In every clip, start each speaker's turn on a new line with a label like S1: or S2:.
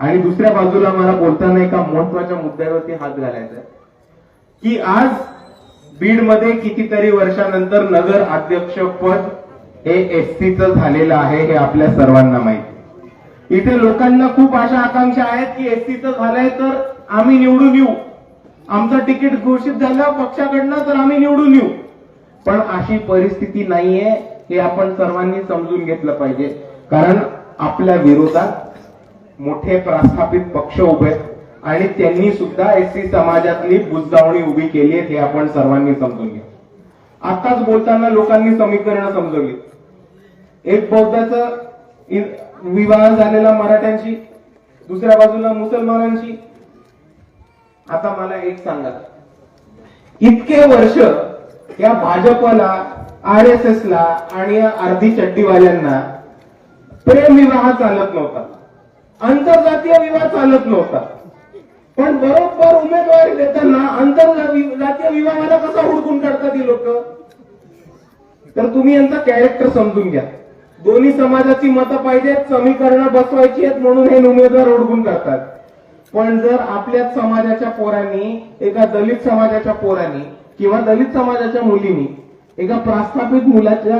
S1: आणि दुसऱ्या बाजूला मला बोलताना एका महत्त्वाच्या मुद्द्यावरती हात घालायचा की आज बीडमध्ये कितीतरी वर्षानंतर नगर अध्यक्ष पद हे एसटीच झालेलं आहे हे आपल्या सर्वांना माहिती इथे लोकांना खूप अशा आकांक्षा आहेत की एसटीच झालंय तर आम्ही निवडून येऊ. आमचं तिकीट घोषित झालं पक्षाकडनं तर आम्ही निवडून येऊ. पण अशी परिस्थिती नाहीये हे आपण सर्वांनी समजून घेतलं पाहिजे. कारण आपल्या विरोधात मोठे प्रस्थापित पक्ष उभे आहेत. आणि त्यांनी सुद्धा एसटी समाजातली बुजावणी उभी केली आहे हे आपण सर्वांनी समजून घ्या. आताच बोलताना लोकांनी समीकरण समजवली. एक बौद्धाचं विवाह झालेला मराठ्यांशी दुसऱ्या बाजूला मुसलमानांशी. आता मला एक सांगा. इतके वर्ष या भाजपला आर एस एस ला आणि या अर्धी चड्डीवाल्यांना प्रेम विवाह चालत नव्हता. आंतरजातीय विवाह चालत नव्हता. पण बरोबर उमेदवारी देताना आंतरजातीय विवाहाला कसा हुडकून काढतात ही लोक? तर तुम्ही यांचा कॅरेक्टर समजून घ्या. दोन्ही समाजाची मतं पाहिजेत समीकरणं बसवायची आहेत म्हणून हे उमेदवार ओढून करतात पण जर आपल्याच समाजाच्या पोरांनी एका दलित समाजाच्या पोरांनी किंवा दलित समाजाच्या मुलींनी एका प्रस्थापित मुलाच्या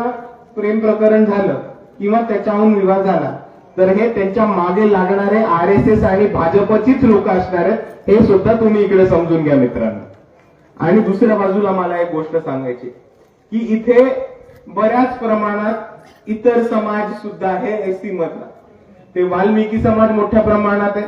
S1: प्रेम प्रकरण झालं किंवा त्याच्याहून विवाह झाला तर हे त्यांच्या मागे लागणारे आर एस एस आणि भाजपचीच लोक असणार आहेत हे सुद्धा तुम्ही इकडे समजून घ्या मित्रांनो. आणि दुसऱ्या बाजूला मला एक गोष्ट सांगायची की इथे बऱ्याच प्रमाणात इतर समाज सुद्धा आहे एसटी मधला. ते वाल्मिकी समाज मोठ्या प्रमाणात आहे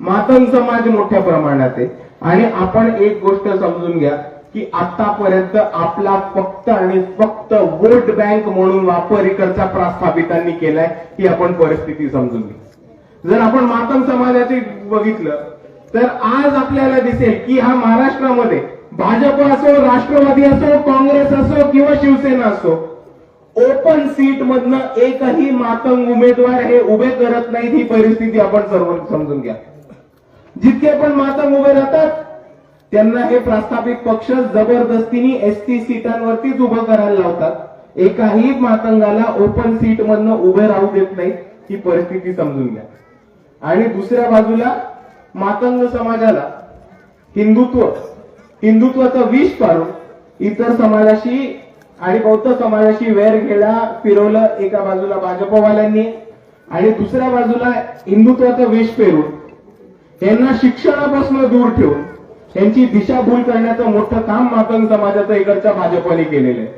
S1: मातंग समाज मोठ्या प्रमाणात आहे. आणि आपण एक गोष्ट समजून घ्या की आतापर्यंत आपला फक्त आणि फक्त वोट बँक म्हणून वापर इकडच्या प्रस्थापितांनी केलाय ही आपण परिस्थिती समजून घ्या. जर आपण मातम समाजाचे बघितलं तर आज आपल्याला दिसेल की हा महाराष्ट्रामध्ये भाजप असो राष्ट्रवादी असो काँग्रेस असो किंवा शिवसेना असो ओपन सीट मधनं एकही मातंग उमेदवार हे उभे करत नाहीत ही परिस्थिती आपण सर्व समजून घ्या. जितके पण मातंग उभे राहतात त्यांना हे प्रस्थापित पक्ष जबरदस्तीने एसटी सीटांवरतीच उभं करायला लावतात. एकाही मातंगाला ओपन सीट मधनं उभे राहू देत नाही ही परिस्थिती समजून घ्या. आणि दुसऱ्या बाजूला मातंग समाजाला हिंदुत्व हिंदुत्वाचं विष पाडून इतर समाजाशी आणि बौद्ध समाजाशी वेर घेला फिरवलं एका बाजूला भाजपवाल्यांनी आणि दुसऱ्या बाजूला हिंदुत्वाचं विष पेरून यांना शिक्षणापासून दूर ठेवून त्यांची दिशाभूल करण्याचं मोठं काम माकन समाजाचं इकडच्या भाजपने केलेलं आहे.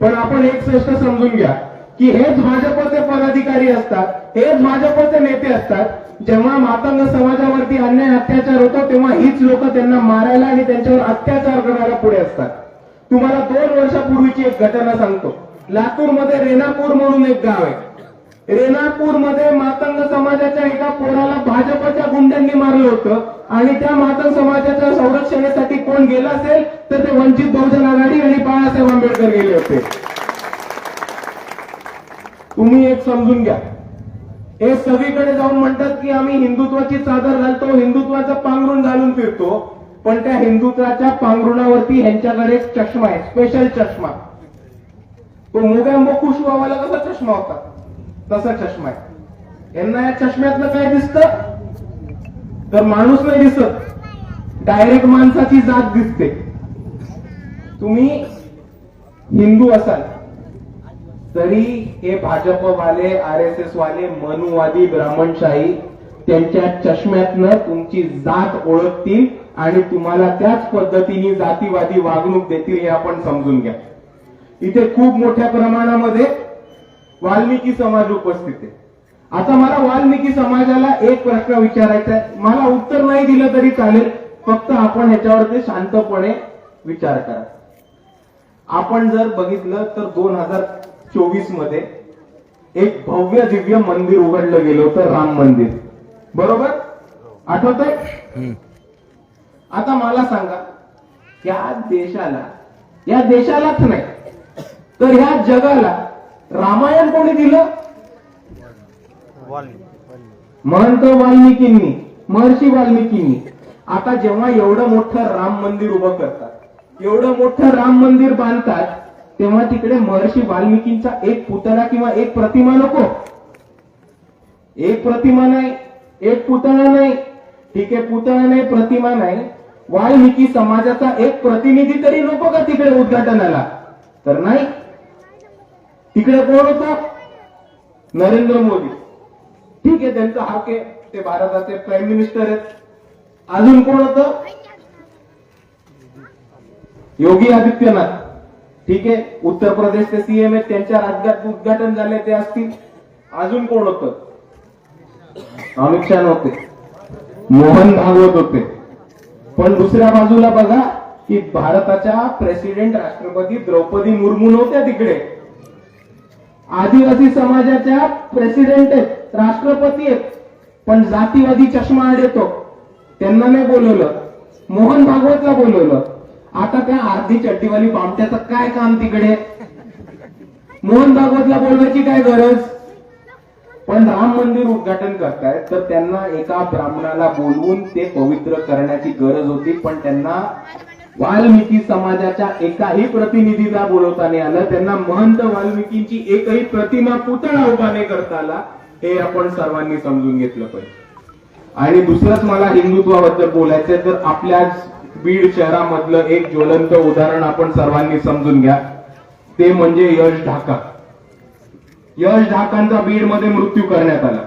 S1: पण आपण एक श्रेष्ठ समजून घ्या की हेच भाजपचे पदाधिकारी असतात हेच भाजपचे नेते असतात जेव्हा मातंग समाजावरती अन्याय अत्याचार होतो तेव्हा हीच लोक त्यांना मारायला आणि त्यांच्यावर अत्याचार करायला पुढे असतात. तुम्हाला दोन वर्षापूर्वीची एक घटना सांगतो. लातूरमध्ये रेनापूर म्हणून एक गाव आहे. रेनापूरमध्ये मातंग समाजाच्या एका पोराला भाजप आणि त्या मातंग समाजाच्या संरक्षणासाठी कोण गेला असेल तर ते वंचित बहुजन आघाडी आणि बाळासाहेब आंबेडकर गेले होते. तुम्ही एक समजून घ्या. हे सगळीकडे जाऊन म्हणतात की आम्ही हिंदुत्वाची चादर घालतो हिंदुत्वाचं पांघरून घालून फिरतो. पण त्या हिंदुत्वाच्या पांघरुणावरती ह्यांच्याकडे एक चष्मा आहे स्पेशल चष्मा. तो मोगॅम्बो खुशवावाला कसा चष्मा होता? तसा चष्मा आहे. यांना या चष्म्यातलं काय दिसतं? तर माणूस नाही दिसत. डायरेक्ट माणसाची जात दिसते. तुम्ही हिंदू असाल तरी हे भाजपवाले आर एस एस वाले मनुवादी ब्राह्मणशाही त्यांच्या चष्म्यातनं तुमची जात ओळखतील आणि तुम्हाला त्याच पद्धतीने जातीवादी वागणूक देतील हे आपण समजून घ्या. इथे खूप मोठ्या प्रमाणामध्ये वाल्मिकी समाज उपस्थित आहे. आता मला वाल्मिकी समाजाला एक प्रश्न विचारायचा आहे. मला उत्तर नाही दिलं तरी चालेल. फक्त आपण ह्याच्यावरती शांतपणे विचार करा. आपण जर बघितलं तर दोन हजार चोवीसमध्ये एक भव्य दिव्य मंदिर उघडलं गेलं होतं राम मंदिर. बरोबर? आठवत आहे आता मला सांगा या देशाला या देशालाच नाही तर ह्या जगाला रामायण कोणी दिलं? महंत वाल्मिकींनी महर्षी वाल्मिकींनी आता जेव्हा एवढं मोठं राम मंदिर उभं करतात एवढं मोठं राम मंदिर बांधतात तेव्हा तिकडे महर्षी वाल्मिकींचा एक पुतळा किंवा एक प्रतिमा नको. एक प्रतिमा नाही एक पुतळा नाही. ठीक आहे पुतळा नाही प्रतिमा नाही. वाल्मिकी समाजाचा एक प्रतिनिधी तरी नको का तिकडे उद्घाटनाला? तर नाही. तिकडे कोण होता? नरेंद्र मोदी. ठीक आहे त्यांचा हक आहे. ते भारताचे प्राईम मिनिस्टर आहेत. अजून कोण होतं? योगी आदित्यनाथ. ठीक आहे उत्तर प्रदेशचे सीएम आहेत त्यांच्या राज्यात उद्घाटन झाले ते असतील. अजून कोण होतं? अमित शहा होते मोहन भागवत होते. पण दुसऱ्या बाजूला बघा की भारताच्या प्रेसिडेंट राष्ट्रपती द्रौपदी मुर्मू नव्हत्या तिकडे. आदिवासी समाजाच्या प्रेसिडेंट आहेत. राष्ट्रपती आहेत पण जातीवादी चष्मा आड येतो त्यांना नाही बोलवलं. मोहन भागवतला बोलवलं. आता त्या अर्धी चड्डीवाली बामट्याचं काय काम तिकडे? मोहन भागवतला बोलवायची काय गरज? पण राम मंदिर उद्घाटन करतायत तर त्यांना एका ब्राह्मणाला बोलवून ते पवित्र करण्याची गरज होती पण त्यांना वाल्मिकी समाजाच्या एकाही प्रतिनिधीला बोलवता नाही आलं. त्यांना महंत वाल्मिकींची एकही प्रतिमा पुतळा उभा नाही करता आला. हे आपण सर्वांनी समजून घेतलं पाहिजे. आणि दुसरंच मला हिंदुत्वाबद्दल बोलायचंय तर आपल्या बीड शहरामधलं एक ज्वलंत उदाहरण आपण सर्वांनी समजून घ्या. ते म्हणजे यश ढाका. यश ढाकांचा बीडमध्ये मृत्यू करण्यात आला.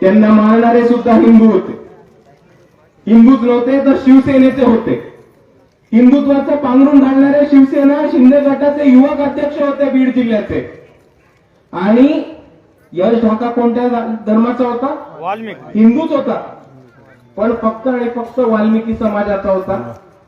S1: त्यांना मारणारे सुद्धा हिंदू होते. हिंदूच नव्हते तर शिवसेनेचे होते. हिंदुत्वाचं पांघरून घालणारे शिवसेना शिंदे गटाचे युवक अध्यक्ष होते बीड जिल्ह्याचे. आणि यश ढाका कोणत्या धर्माचा होता?
S2: वाल्मिक.
S1: हिंदूच होता. पण फक्त आणि फक्त वाल्मिकी समाजाचा होता.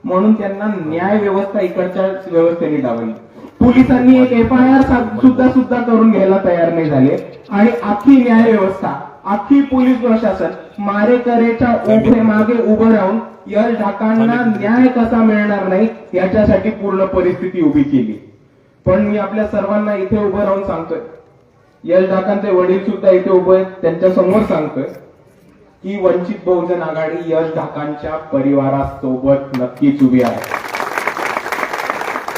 S1: म्हणून त्यांना न्याय व्यवस्था इकडच्या व्यवस्थेने डावली पोलिसांनी एक एफ आय आर सुद्धा सुद्धा करून घ्यायला तयार नाही झाले. आणि अख्खी न्याय व्यवस्था अख्खी पोलीस प्रशासन मारेकरेच्या उभे मागे उभं राहून यश ढाकांना न्याय कसा मिळणार नाही याच्यासाठी पूर्ण परिस्थिती उभी केली. पण मी आपल्या सर्वांना इथे उभं राहून सांगतोय. यश ढाकांचे वडील सुद्धा इथे उभे आहेत. त्यांच्यासमोर सांगतोय की वंचित बहुजन आघाडी यश ढाकांच्या परिवारासोबत नक्कीच उभी आहे.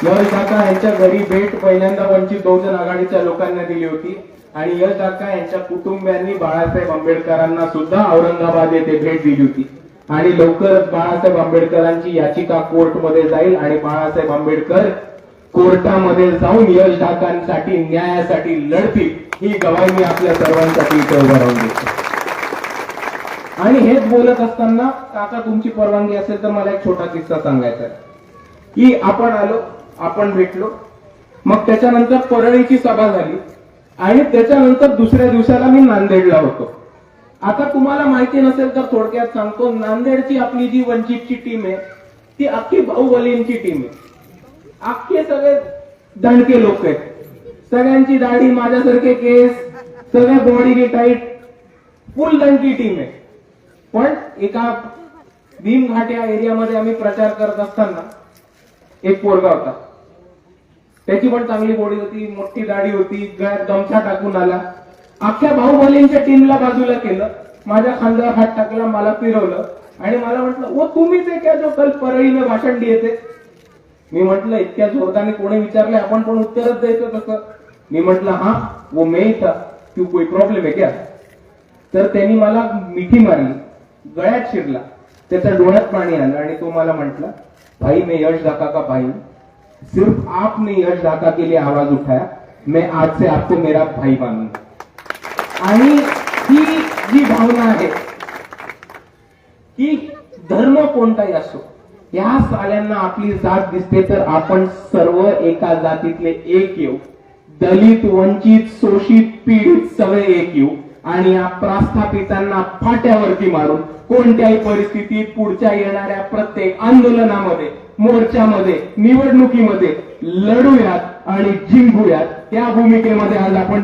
S1: यश ढाका यांच्या घरी भेट पहिल्यांदा वंचित बहुजन आघाडीच्या लोकांना दिली होती. आणि यश ढाका यांच्या कुटुंबियांनी बाळासाहेब आंबेडकरांना सुद्धा औरंगाबाद येथे भेट दिली होती. आणि लवकरच बाळासाहेब आंबेडकरांची याचिका कोर्टमध्ये जाईल आणि बाळासाहेब आंबेडकर कोर्टामध्ये जाऊन यश ढाकांसाठी न्यायासाठी लढतील ही गवाही मी आपल्या सर्वांसाठी इथे उभं राहून देतो. आणि हेच बोलत असताना काका तुमची परवानगी असेल तर मला एक छोटा किस्सा सांगायचा आहे. की आपण आलो आपण भेटलो मग त्याच्यानंतर परळीची सभा झाली आणि त्याच्यानंतर दुसऱ्या दिवसाला मी नांदेडला होतो. आता तुम्हाला माहिती नसेल तर थोडक्यात सांगतो नांदेडची आपली जी वंचितची टीम आहे ती अख्खी बाहुबलींची टीम आहे. अख्खे सगळे दणके लोक आहेत. सगळ्यांची दाढी माझ्यासारखे केस सगळ्या बॉडी टाईट फुल दणकी टीम आहे. पण एका भीमघाट या एरियामध्ये आम्ही प्रचार करत असताना एक पोरगा होता. त्याची पण चांगली बॉडी होती मोठी दाढी होती गळ्यात गमछा टाकून आला. अख्ख्या बाहुबलींच्या टीमला बाजूला केलं. माझ्या खांद्यावर हात टाकला मला फिरवलं. आणि मला म्हटलं ओ तुम्हीच आहे का जो कल परळीने भाषण दिए मी म्हटलं इतक्या जोरदाने कोणी विचारले आपण पण उत्तरच द्यायचं कसं मी म्हटलं हा वो मे था क्यों कोई प्रॉब्लेम आहे क्या? तर त्यांनी मला मिठी मारली गळ्यात शिरला. त्याच्या डोळ्यात पाणी आलं आणि तो मला म्हटला भाई मैं यश ढाका का भाई सिर्फ आपने यश ढाका के लिए आवाज उठाया मैं आज से आपको मेरा भाई मानू आणि ही जी भावना आहे की धर्म कोणताही असो या साल्यांना आपली जात दिसते तर आपण सर्व एका जातीतले एक येऊ. दलित वंचित शोषित पीडित सगळे एक येऊ. आणि या प्रास्थापितांना फाट्यावरती मारून कोणत्याही परिस्थितीत पुढच्या येणाऱ्या प्रत्येक आंदोलनामध्ये मोर्चामध्ये निवडणुकीमध्ये लढूयात आणि जिंकूयात. या भूमिकेमध्ये आज आपण